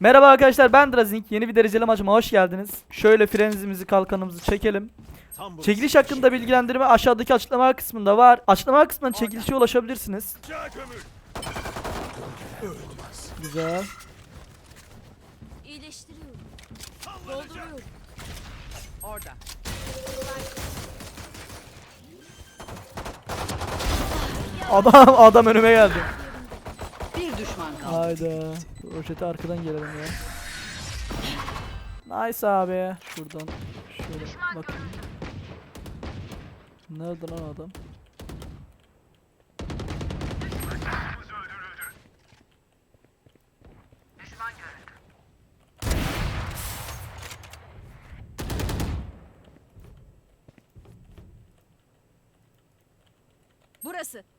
Merhaba arkadaşlar ben Drazink. Yeni bir dereceli maçıma hoş geldiniz. Şöyle frenimizi kalkanımızı çekelim. Çekiliş hakkında bilgilendirme aşağıdaki açıklama kısmında var. Açıklama kısmından çekilişe ulaşabilirsiniz. Güzel. İyileştiriyorum. Dolduruyorum. Orada. Adam adam önüme geldi. Hayda. Rojete arkadan gelelim ya. Nice abi. Şuradan şöyle bakayım. Nerede lan adam? Burası.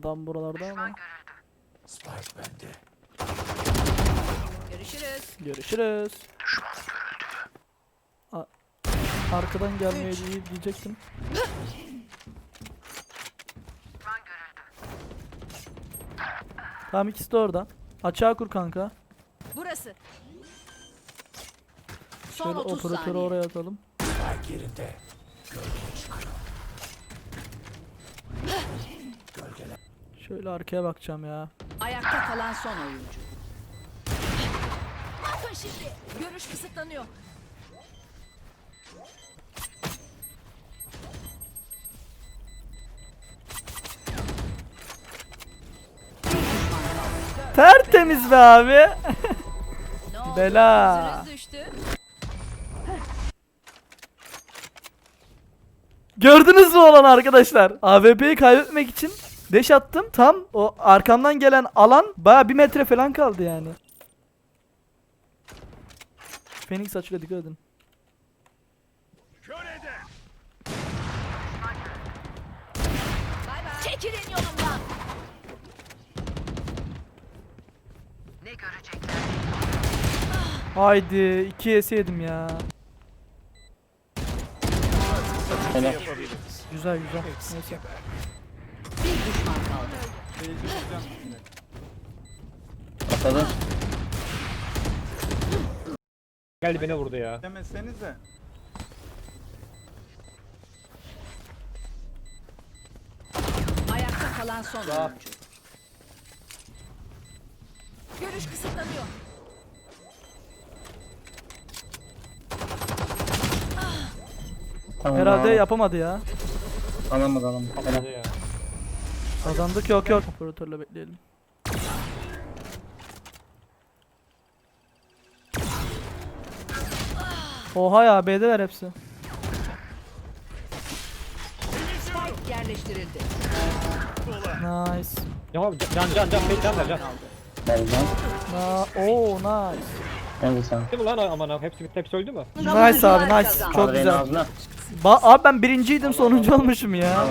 Adam buralarda ama. Görüşürüz. Görüşürüz. A- Arkadan gelmeye değil diyecektim. Tamam ikisi de orada. Açığa kur kanka. Burası. Son Şöyle 30 operatörü saniye. oraya atalım. Şöyle arkaya bakacağım ya. Ayakta kalan son oyuncu. Bakın şimdi. Görüş kısıtlanıyor. Tertemiz be abi. Bela. Gördünüz mü olan arkadaşlar? AWP'yi kaybetmek için deş attım. Tam o arkamdan gelen alan baya bir metre falan kaldı yani. Phoenix açıyla dikkat edin. Çekilin yolumdan. Haydi 2 es yedim ya. Güzel güzel. Neyse. Bir düşman kaldı. Atladı. Geldi beni vurdu ya. Demesenize. Ayakta kalan son oyuncu. Görüş kısıtlanıyor. Tamam, Herhalde tamam. yapamadı ya. Alamadı alamadı. Helal. Ya. Kazandık yok yok. Operatörle bekleyelim. Oha ya B'deler hepsi. Spike yerleştirildi. Nice. Ya can can can can ver can. Gel lan. Na Oo nice. Mi lan aman abi hepsi bitti hepsi öldü mü? Nice abi nice. Çok Al beni güzel. ağzına. Ba abi ben birinciydim sonuncu olmuşum ya. Al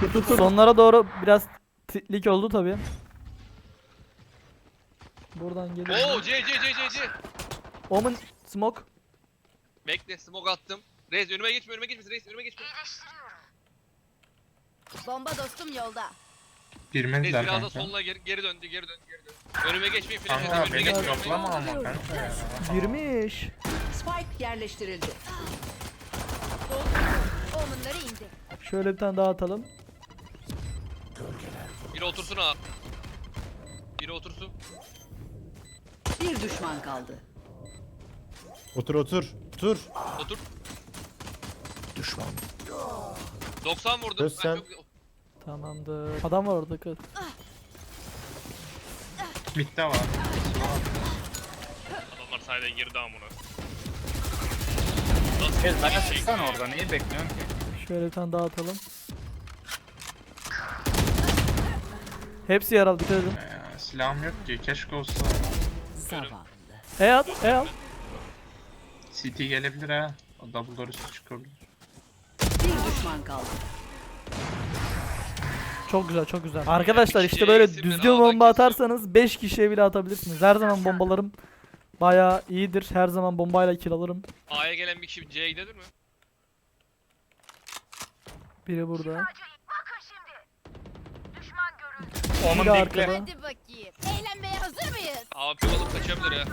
tut tut. Sonlara doğru biraz titlik oldu tabi. Buradan geliyor. Oo C C C C C. Omen smoke. Bekle smoke attım. Reis önüme geçme önüme geçme Reis önüme geçme. Bomba dostum yolda. Reis Girmediler biraz da kanka. soluna geri, geri döndü geri döndü geri döndü. Önüme geçmeyin flash Kanka atayım önüme beni geçmeyin. yoklama ama kanka. Girmiş. Spike yerleştirildi. Omenları indi. Şöyle bir tane daha atalım. Biri otursun ha. Biri otursun. Bir düşman kaldı. Otur otur. Otur. Otur. Düşman. 90 vurdum. Ben sen. çok... Tamamdır. Adam var orada kız. Bitti var. Adamlar sayede girdi amına. Gel bana çıksana orada neyi bekliyorsun ki? Şöyle bir tane daha atalım. Hepsi yaralı dikkat edin. Ee, silahım yok ki keşke olsa. Zavallı. E at, e al. CT gelebilir ha. O double door üstü çıkabilir. Bir düşman kaldı. Çok güzel çok güzel. Arkadaşlar işte böyle düzgün bomba atarsanız 5 kişiye bile atabilirsiniz. Her zaman bombalarım bayağı iyidir. Her zaman bombayla kill alırım. A'ya gelen bir kişi C'ye gidebilir mi? Biri burada. Bir de arkada. Hadi bakayım. Eğlenmeye hazır mıyız? AP alıp kaçabilir ha.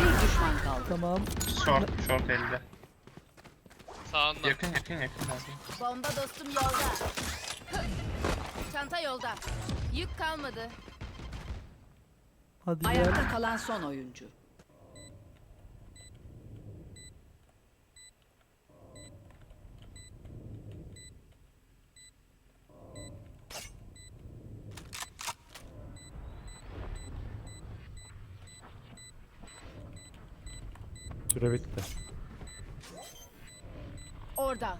Bir düşman kaldı. Tamam. Short, short elde. Sağında. Yakın yakın yakın. Bomba dostum yolda. Çanta yolda. Yük kalmadı. Hadi. Ayakta kalan son oyuncu. Süre bitti. Orada.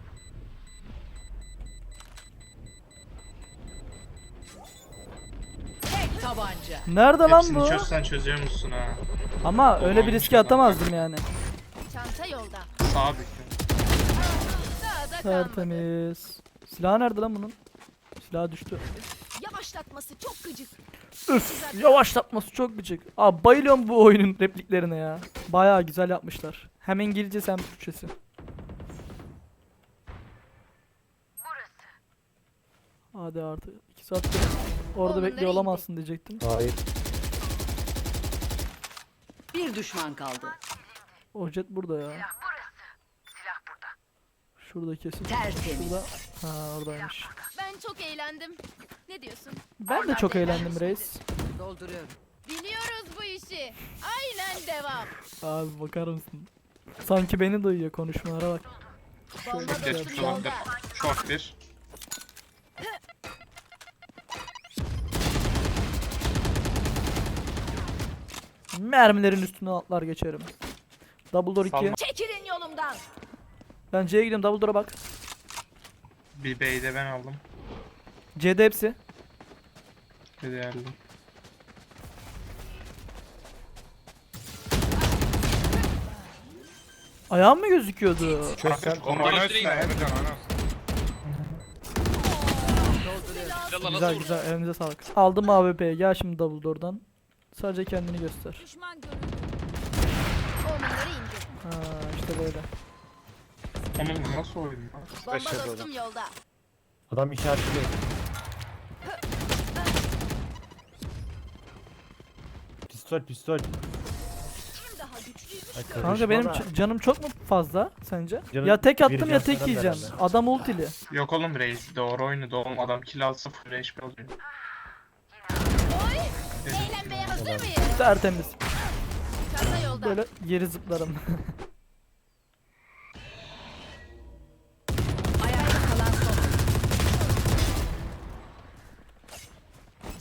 Tabanca. Nerede lan Hepsini bu? çözsen çözüyor musun ha? Ama öyle bir riske atamazdım yani. Çanta yolda. Sağ bekle. Sağda kalmadı. Tertemiz. Silah nerede lan bunun? Silah düştü. Yavaşlatması çok gıcık. Üf, yavaşlatması çok gıcık. Abi bayılıyorum bu oyunun repliklerine ya. Bayağı güzel yapmışlar. Hem İngilizcesi hem Türkçesi. Hadi artık. 2 saattir orada Oğlum, bekliyor nereye olamazsın diyecektim. Hayır. Bir düşman kaldı. O jet burada ya. Şurada kesin. Tertemiz. Şurada. Ha oradaymış. Ben çok eğlendim. Ne diyorsun? Ben de çok eğlendim reis. Dolduruyorum. Biliyoruz bu işi. Aynen devam. Abi bakar mısın? Sanki beni duyuyor konuşmalara bak. Bomba olabilir. yolda. Short bir. Mermilerin üstüne atlar geçerim. Double door 2. Salma. Çekilin yolumdan. Ben C'ye gidiyorum double door'a bak. Bir B'yi de ben aldım. C'de hepsi. Bir de aldım. Ayağım mı gözüküyordu? Çöz sen. Onu Güzel güzel elinize sağlık. Aldım AWP'yi gel şimdi double door'dan. Sadece kendini göster. Düşman görüldü. Ha işte böyle. Onun nasıl oyun lan? Bomba dostum yolda. Adam işaretliyor. Pistol pistol. Kim daha? Ay, Kanka karışma benim da. ç- canım çok mu fazla sence? Canım ya tek attım ya tek yiyeceğim. Adam ultili. Yok oğlum reis doğru oyunu doğum adam kill alsa full HP oluyor. Hazır mıyız? Tertemiz. Çanta yolda. Böyle geri zıplarım. Ayakta kalan son.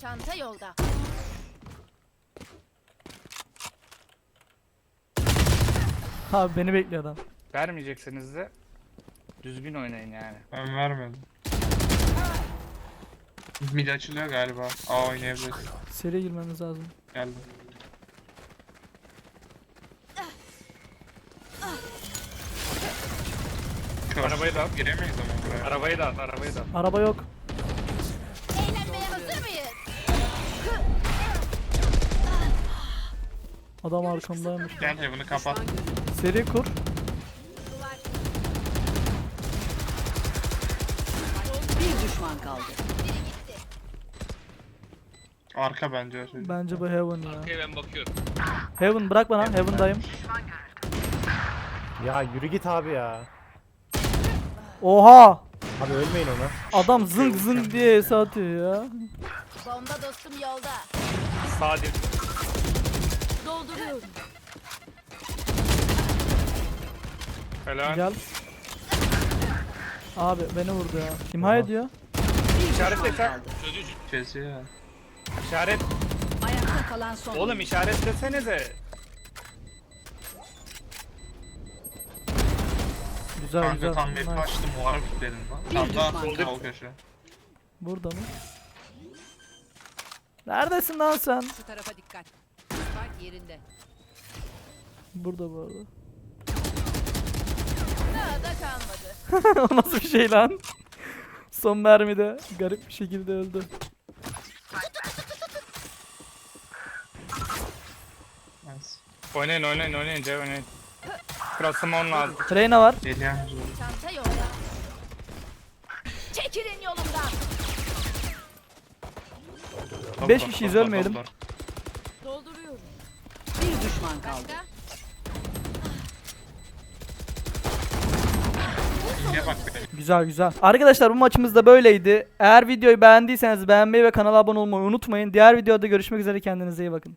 Çanta yolda. Abi beni bekliyor adam. Vermeyecekseniz de düzgün oynayın yani. Ben vermedim. Mid açılıyor galiba. A oynayabiliriz. Seri girmemiz lazım. Geldim. Kör. Arabayı da al. Giremeyiz ama buraya. Arabayı da at, arabayı da at. Araba yok. Eğlenmeye hazır mıyız? Adam arkamdaymış. Gel bunu kapat. Seri kur. Bir düşman kaldı. Arka bence. Bence bu Heaven ya. Arkaya ben bakıyorum. Heaven bırak bana. Heaven'dayım. Ya yürü git abi ya. Oha! Abi ölmeyin ona. Adam zınk zınk diye es atıyor ya. Bomba dostum yolda. Sağ dip. Dolduruyorum. Helal. Gel. Abi beni vurdu ya. İmha ediyor. İşaretle sen. Kesiyor ya. İşaret. Ayakta kalan son Oğlum işaretlesenize. Güzel Kanka güzel. tam map Nice. açtım var dedim lan. Bir Tam daha düşman sol kaldı. köşe. Burada mı? Neredesin lan sen? Şu tarafa dikkat. Spike yerinde. Burada bu arada. Daha da kalmadı. o nasıl bir şey lan? Son mermide garip bir şekilde öldü. Oynayın oynayın oynayın C oynayın. Krasımon lazım. Reyna var. Geliyorum. Çanta yolda. Çekilin yolumdan. Double 5 door, kişiyiz ölmeyelim. Dolduruyorum. Bir düşman kaldı. Başka? Güzel güzel. Arkadaşlar bu maçımız da böyleydi. Eğer videoyu beğendiyseniz beğenmeyi ve kanala abone olmayı unutmayın. Diğer videoda görüşmek üzere kendinize iyi bakın.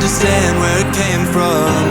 Understand where